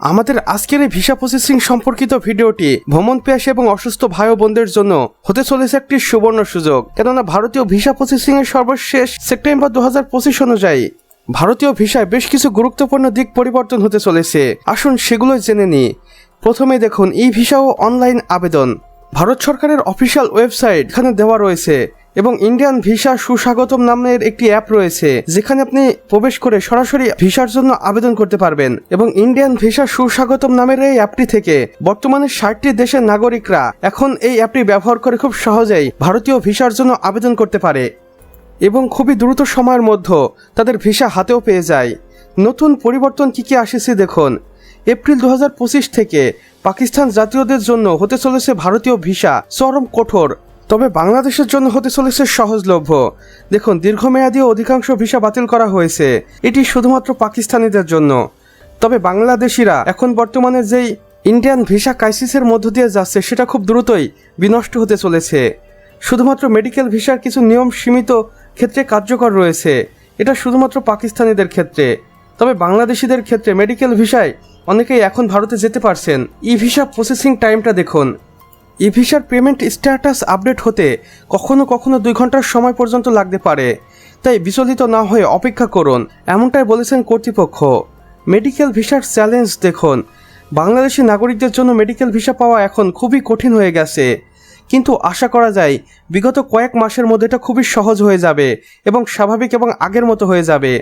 আমাদের আজকের এই ভিসা প্রসেসিং সম্পর্কিত ভিডিওটি ভ্রমণ পেশ এবং অসুস্থ ভাই বোনদের জন্য হতে চলেছে একটি সুবর্ণ সুযোগ। কেননা ভারতীয় ভিসা প্রসেসিং এর সর্বশেষ সেপ্টেম্বর দু হাজার পঁচিশ অনুযায়ী ভারতীয় ভিসায় বেশ কিছু গুরুত্বপূর্ণ দিক পরিবর্তন হতে চলেছে। আসুন সেগুলো জেনে নিই। প্রথমে দেখুন ই ভিসা ও অনলাইন আবেদন। ভারত সরকারের অফিসিয়াল ওয়েবসাইট এখানে দেওয়া রয়েছে। এবং ইন্ডিয়ান ভিসা সুস্বাগতম নামের একটি অ্যাপ রয়েছে, যেখানে আপনি প্রবেশ করে সরাসরি ভিসার জন্য আবেদন করতে পারবেন। এবং ইন্ডিয়ান ভিসা সুস্বাগতম নামের এই অ্যাপটি থেকে বর্তমানে ষাটটি দেশের নাগরিকরা এখন এই অ্যাপটি ব্যবহার করে খুব সহজেই ভারতীয় ভিসার জন্য আবেদন করতে পারে এবং খুবই দ্রুত সময়ের মধ্যে তাদের ভিসা হাতেও পেয়ে যায়। নতুন পরিবর্তন কি কি আসেছে দেখুন। এপ্রিল দু হাজার পঁচিশ থেকে পাকিস্তান জাতীয়দের জন্য হতে চলেছে ভারতীয় ভিসা চরম কঠোর। তবে বাংলাদেশের জন্য হতে চলেছে সহজলভ্য। দেখুন, দীর্ঘমেয়াদী অধিকাংশ ভিসা বাতিল করা হয়েছে। এটি শুধুমাত্র পাকিস্তানিদের জন্য। তবে বাংলাদেশিরা এখন বর্তমানে যেই ইন্ডিয়ান ভিসা ক্রাইসিসের মধ্য দিয়ে যাচ্ছে, সেটা খুব দ্রুতই বিনষ্ট হতে চলেছে। শুধুমাত্র মেডিকেল ভিসার কিছু নিয়ম সীমিত ক্ষেত্রে কার্যকর রয়েছে। এটা শুধুমাত্র পাকিস্তানিদের ক্ষেত্রে। তবে বাংলাদেশিদের ক্ষেত্রে মেডিকেল ভিসায় অনেকেই এখন ভারতে যেতে পারছেন। ই ভিসা প্রসেসিং টাইমটা দেখুন। ই ভিসার পেমেন্ট স্ট্যাটাস আপডেট হতে কখনো কখনো দুই ঘণ্টার সময় পর্যন্ত লাগতে পারে। তাই বিচলিত না হয়ে অপেক্ষা করুন, এমনটাই বলেছেন কর্তৃপক্ষ। মেডিকেল ভিসার চ্যালেঞ্জ দেখুন, বাংলাদেশি নাগরিকদের জন্য মেডিকেল ভিসা পাওয়া এখন খুবই কঠিন হয়ে গেছে। কিন্তু আশা করা যায়, বিগত কয়েক মাসের মধ্যে এটা খুবই সহজ হয়ে যাবে এবং স্বাভাবিক এবং আগের মতো হয়ে যাবে।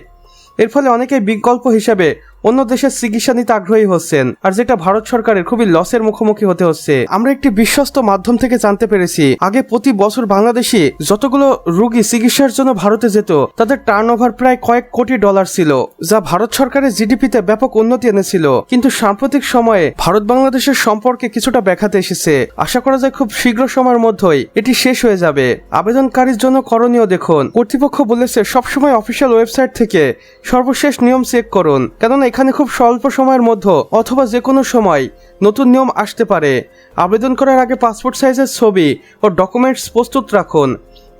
এর ফলে অনেকেই বিকল্প হিসেবে অন্য দেশের চিকিৎসা নিতে আগ্রহী হচ্ছেন, আর যেটা ভারত সরকারের খুবই লসের মুখোমুখি হতে হচ্ছে। আমরা একটি বিশ্বস্ত মাধ্যম থেকে জানতে পেরেছি, আগে প্রতি বছর বাংলাদেশি যতগুলো রোগী চিকিৎসার জন্য ভারতে যেত, তাদের টার্ন ওভার প্রায় কয়েক কোটি ডলার ছিল, যা ভারত সরকারের জিডিপিতে ব্যাপক উন্নতি এনেছিল। কিন্তু সাম্প্রতিক সময়ে ভারত বাংলাদেশের সম্পর্কে কিছুটা ব্যাখাতে এসেছে। আশা করা যায় খুব শীঘ্র সময়ের মধ্যেই এটি শেষ হয়ে যাবে। আবেদনকারীর জন্য করণীয় দেখুন। কর্তৃপক্ষ বলেছে, সবসময় অফিসিয়াল ওয়েবসাইট থেকে সর্বশেষ নিয়ম চেক করুন, কেননা এখানে খুব স্বল্প সময়ের মধ্যে অথবা যে কোনো সময় নতুন নিয়ম আসতে পারে। আবেদন করার আগে পাসপোর্ট সাইজের ছবি ও ডকুমেন্টস প্রস্তুত রাখুন,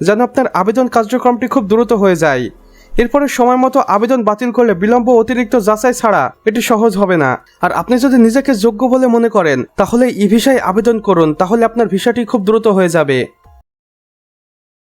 যেন আপনার আবেদন কার্যক্রমটি খুব দ্রুত হয়ে যায়। এরপরে সময় মতো আবেদন বাতিল করলে বিলম্ব অতিরিক্ত যাচাই ছাড়া এটি সহজ হবে না। আর আপনি যদি নিজেকে যোগ্য বলে মনে করেন, তাহলে ই ভিসায় আবেদন করুন, তাহলে আপনার ভিসাটি খুব দ্রুত হয়ে যাবে।